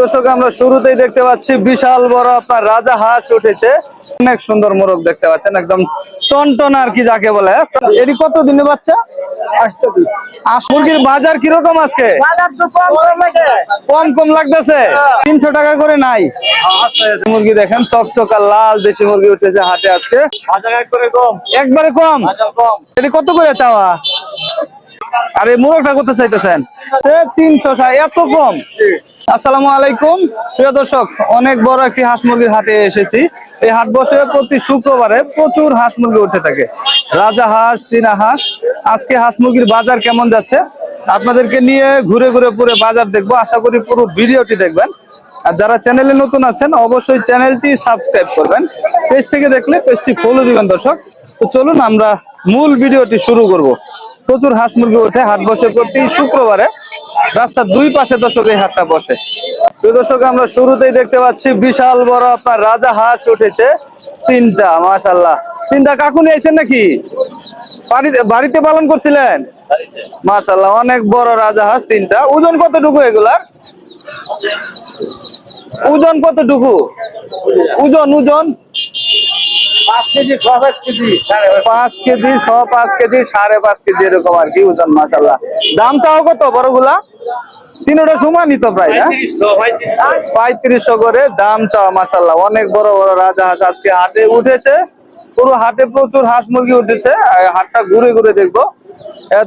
দর্শক আমরা শুরুতেই দেখতে পাচ্ছি বিশাল বড় আপনার রাজা হাঁস উঠেছে। অনেক সুন্দর মোরগ দেখতে পাচ্ছেন একদম টনটন আর কি যাকে বলে। এটি কত দিনে বাচ্চা মুরগির বাজার কীরকম আজকে? কম কম লাগতেছে? তিনশো টাকা করে নাই। মুরগি দেখেন চকচকা লাল দেশি মুরগি উঠেছে হাটে আজকে। একবারে কম। এটি কত করে চাওয়া? আর এই মোরগটা কত চাইতেছেন? তিনশো এত কম? আসসালামু আলাইকুম। প্রিয় দর্শক, অনেক বড় একটি হাঁস মুরগির হাটে এসেছি। এই হাট বসে প্রতি শুক্রবারে প্রচুর হাঁস মুরগি উঠে থাকে। রাজা হাঁস, চীনা হাঁস। আজকে হাঁস মুরগির বাজার কেমন যাচ্ছে? আপনাদেরকে নিয়ে ঘুরে ঘুরে পুরো বাজার দেখব। আশা করি পুরো ভিডিওটি দেখবেন। আর যারা চ্যানেলে নতুন আছেন, অবশ্যই চ্যানেলটি সাবস্ক্রাইব করবেন। পেজ থেকে দেখলে পেজটি ফলো দিবেন দর্শক। তো চলুন আমরা মূল ভিডিওটি শুরু করব। প্রচুর হাঁস মুরগি ওঠে হাট বসে প্রতি শুক্রবারে। রাস্তার দুই পাশে দর্শক এই হাটটা বসে। দর্শক, আমরা শুরুতেই দেখতে পাচ্ছি বিশাল বড় আপনার রাজা হাঁস উঠেছে। তিনটা মাশাল্লাহ তিনটা কাকু নিয়েছেন নাকি? বাড়িতে বাড়িতে পালন করছিলেন? মাশাল্লাহ অনেক বড় রাজা হাঁস, তিনটা। ওজন কতটুকু এগুলার? ওজন কতটুকু? ওজন ওজন। পাঁচ কেজি ছ পাঁচ কেজি সাড়ে পাঁচ কেজি। এরকম আর কি ওজন মাসাল্লাহ দাম চাও কত বড়গুলা? তিনটা সমানই তো প্রায় না? পঁয়ত্রিশশো করে দাম চাওয়া মাসাল্লাহ অনেক বড় বড় রাজা হাঁস আজকে হাটে উঠেছে। পুরো হাটে প্রচুর হাঁস মুরগি উঠেছে। হাটটা ঘুরে ঘুরে দেখব।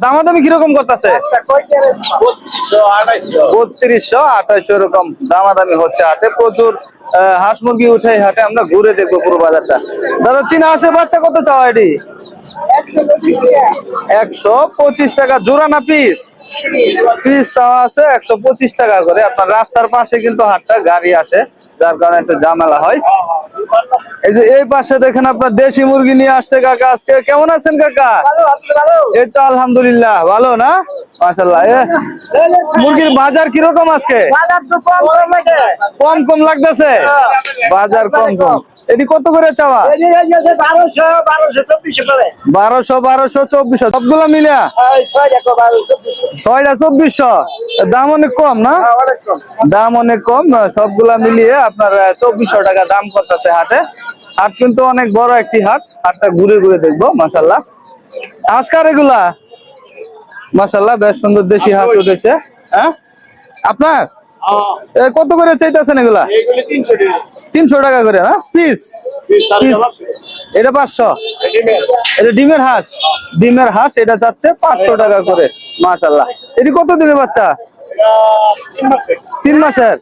দামাদামি কীরকম করতেছে? বত্রিশশো আঠাইশো এরকম দামাদামি হচ্ছে হাটে। প্রচুর হাঁস মুরগি উঠে হাটে। আমরা ঘুরে দেখব পুরো বাজারটা। দাদা চীনা হাঁসের বাচ্চা কত চাওয়া এটি? একশো পঁচিশ টাকা। জোড়া না পিস। পিস চাওয়া আছে একশো পঁচিশ টাকা করে। আপনার রাস্তার পাশে কিন্তু হাটটা গাড়ি আসে যার কারণে একটু ঝামেলা হয়। এই যে এই পাশে দেখেন আপনার দেশি মুরগি নিয়ে আসছে কাকা আজকে। কেমন আছেন কাকা? এই তো আলহামদুলিল্লাহ ভালো না? মাসাল্লাহ মুরগির বাজার কীরকম আজকে? কম কম লাগতেছে? বাজার কম কম। এটি কত করে চাওয়া? বারোশো বারোশো চব্বিশশো সবগুলো মিলিয়া ছয়টা চব্বিশশো। দাম অনেক কম না? দাম অনেক কম সবগুলা মিলিয়ে আপনার চব্বিশশো টাকা দাম করতেছে হাটে। হাট কিন্তু অনেক বড় একটি হাট। হাটটা ঘুরে ঘুরে দেখব মাসাল্লাহ আজকার এগুলা? মাসাল্লাহ বেশ সুন্দর দেশি হাট উঠেছে। হ্যাঁ? আপনার? এ, কত করে চাইতেছেন এগুলা? তিনশো টাকা করে হ্যাঁ? পিস এটা পাঁচশো। এটা ডিমের। হাঁস। ডিমের হাঁস এটা চাচ্ছে পাঁচশো টাকা করে মাশাল্লাহ এটি কত দিনের বাচ্চা তিন মাসের।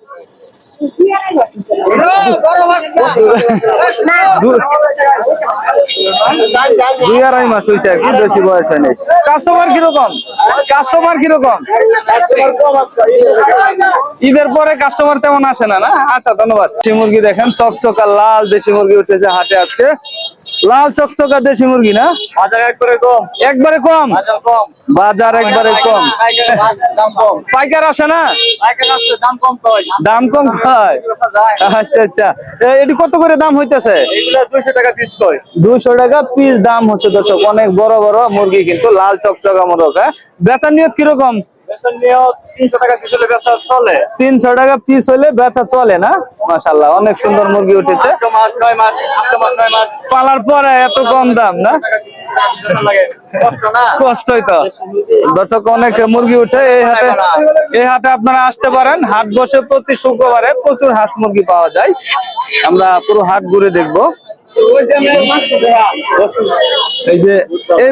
বেশি বয়স কাস্টমার কীরকম? কাস্টমার কীরকম? ঈদের পরে কাস্টমার তেমন আসে না না? আচ্ছা ধন্যবাদ। দেশি মুরগি দেখেন, চকচকা লাল দেশি মুরগি উঠেছে হাটে আজকে। লাল চকচকা দেশি মুরগি না? একবারে কম। বাজার একবারে কম। পাইকার আসে না? দাম কম আচ্ছা আচ্ছা। এটি কত করে দাম হইতেছে? দুশো টাকা পিস দাম হচ্ছে দর্শক অনেক বড় বড় মুরগি কিন্তু লাল চকচকা মোরগ হ্যাঁ? বেচার নিয়ত কীরকম? তিনশো টাকা পিস হইলে বেচা চলে। না? মাসাল্লাহ অনেক সুন্দর মুরগি উঠেছে। পালার পরে এত কম দাম না? কষ্টই তো। দর্শক অনেক মুরগি উঠে। এই হাটে এই হাটে আপনারা আসতে পারেন। হাট বসে প্রতি শুক্রবারে প্রচুর হাঁস মুরগি পাওয়া যায়। আমরা পুরো হাট ঘুরে দেখব। এই যে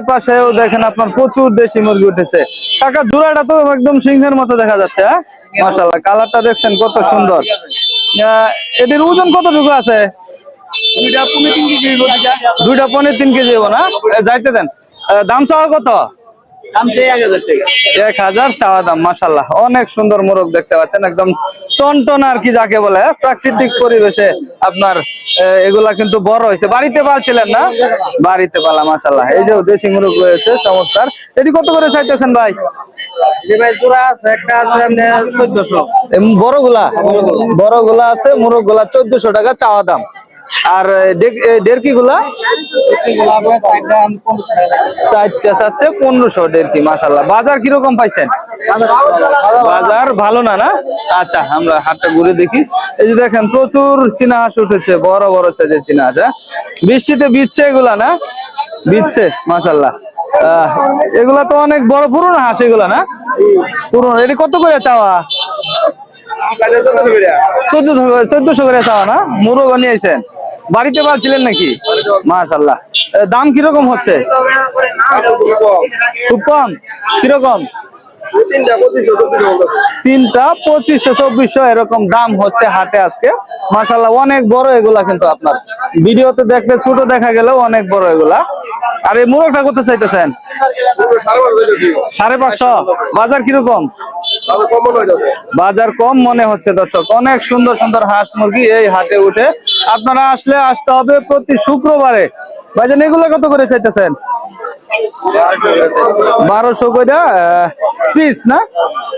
পাশেও দেখেন আপনার প্রচুর দেশি মুরগি উঠেছে। তো একদম সিংহের মতো দেখা যাচ্ছে হ্যাঁ? দেখছেন কত সুন্দর। এটির ওজন কতটুকু আছে? দুইটা তিন কেজি হব না? এ, যাইতে দেন। দাম চাওয়া কত? এক হাজার চাওয়া দাম মাসাল্লাহ অনেক সুন্দর মোরগ দেখতে পাচ্ছেন একদম টনটন আর কি যাকে বলে হ্যাঁ? প্রাকৃতিক পরিবেশে আপনার এগুলা কিন্তু বড় হয়েছে। বাড়িতে পালছিলেন না? বাড়িতে পালা মাসাল্লাহ এই যে দেশি মোরগ রয়েছে চমৎকার। এটি কত করে চাইতেছেন ভাই? এম বড়গুলা? বড়গুলা। আছে মোরগগুলা চোদ্দশো টাকা চাওয়া দাম। আর ডেরকি গুলা চারটা চাচ্ছে পনেরোশো ডেরকি মাসাল্লাহ বাজার কীরকম পাইছেন? বাজার ভালো না না? আচ্ছা আমরা হাটটা ঘুরে দেখি। এই যে দেখেন প্রচুর চীনা হাঁস উঠেছে বড় বড় সাইজের চীনা হাঁস হ্যাঁ? বৃষ্টিতে বিচ্ছে এগুলা না? বিচ্ছে মাসাল্লাহ এগুলা তো অনেক বড় পুরনো হাঁস এগুলা না? পুরনো এটি কত করে চাওয়া? চোদ্দশো করে। চোদ্দশো করে চাওয়া না? মুরগো নিয়েছেন। বাড়িতে পালছিলেন নাকি? মাশাল্লাহ দাম কীরকম হচ্ছে? খুব কম কীরকম? তিনটা পঁচিশশো, চব্বিশশো এরকম দাম হচ্ছে হাটে আজকে। মাসাল্লাহ অনেক বড় এগুলা কিন্তু আপনার। ভিডিওতে দেখলে ছোট দেখা গেলেও অনেক বড় এগুলা। আর এই মুরগটা কত চাইতেছেন? সাড়ে পাঁচশো। বাজার কীরকম? বাজার কম মনে হচ্ছে দর্শক। অনেক সুন্দর সুন্দর হাঁস মুরগি এই হাটে উঠে আপনারা আসলে আসতে হবে প্রতি শুক্রবারে। ভাইজান এগুলো কত করে চাইতেছেন? বারোশো করে পিস না?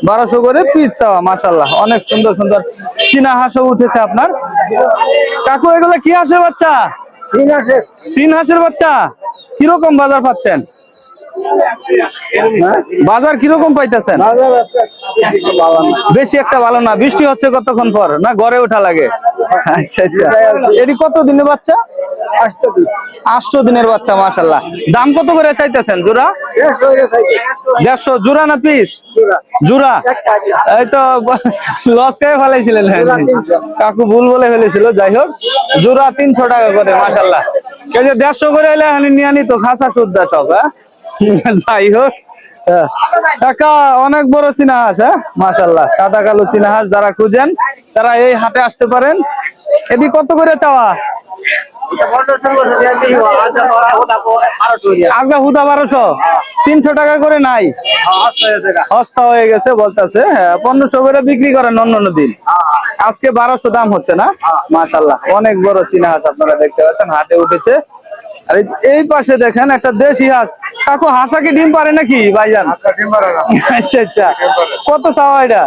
বারোশো করে পিস চাওয়া মাসাল্লাহ অনেক সুন্দর সুন্দর চীনা হাঁসও উঠেছে আপনার। কাকু এগুলো কি হাঁসের বাচ্চা? চীন হাঁসের। বাচ্চা? কীরকম বাজার পাচ্ছেন? হ্যাঁ? বাজার কীরকম পাইতেছেন? বেশি একটা ভালো না। বৃষ্টি হচ্ছে কতক্ষণ পর? না গড়ে ওঠা লাগে? আচ্ছা আচ্ছা। এটি কত দিনের বাচ্চা? আষ্ট দিনের বাচ্চা মাশাল্লাহ দাম কত করে চাইতেছেন জোড়া? দেড়শো জোড়া না পিস? জোড়া। এই তো লস খেয়ে ফেলাইছিলেন কাকু ভুল বলে ফেলেছিল যাই হোক। জোড়া তিনশো টাকা করে মাশাল্লাহ দেড়শো করে এলে নিয়ে আনি তো খাসা সুদ্ধা সব হ্যাঁ? যাই হোক। হ্যাঁ। কাকা, অনেক বড় চীনা হাঁস হ্যাঁ? মাশাল্লাহ সাদা কালো চীনা হাঁস যারা খুঁজেন, তারা এই হাটে আসতে পারেন। এটি কত করে চাওয়া? হুদা বারোশো। তিনশো টাকা করে নাই। হয়ে গেছে বলতেছে হ্যাঁ পনেরোশো করে বিক্রি করেন অন্য আজকে বারোশো দাম হচ্ছে না? মাশাল্লাহ অনেক বড় চীনা আপনারা দেখতে পাচ্ছেন, হাটে উঠেছে। আর এই- পাশে দেখেন একটা দেশি হাঁস। কাকু হাঁসা কি ডিম পারে নাকি ভাইজান? আচ্ছা আচ্ছা। কত চাওয়া এটা?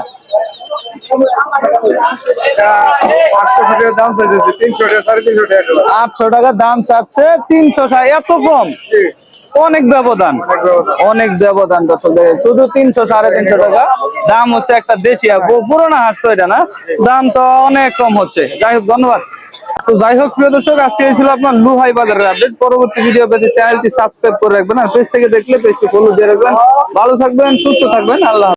আটশো টাকা দাম চাচ্ছে তিনশো ষাট এত কম? অনেক ব্যবধান। অনেক ব্যবধান। শুধু তিনশো সাড়ে তিনশো টাকা। দাম হচ্ছে একটা দেশি পুরোনো হাঁস তো এটা না? দাম তো অনেক কম হচ্ছে। যাই হোক ধন্যবাদ। তো যাই হোক, প্রিয় দর্শক, আজকে ছিল আপনার লুহাই বাজারের আপডেট পরবর্তী ভিডিও পেতে চ্যানেলটি সাবস্ক্রাইব করে রাখবেন আর পেজ থেকে দেখলে পেজটি ফলো দিয়ে রাখবেন ভালো থাকবেন, সুস্থ থাকবেন, আল্লাহ।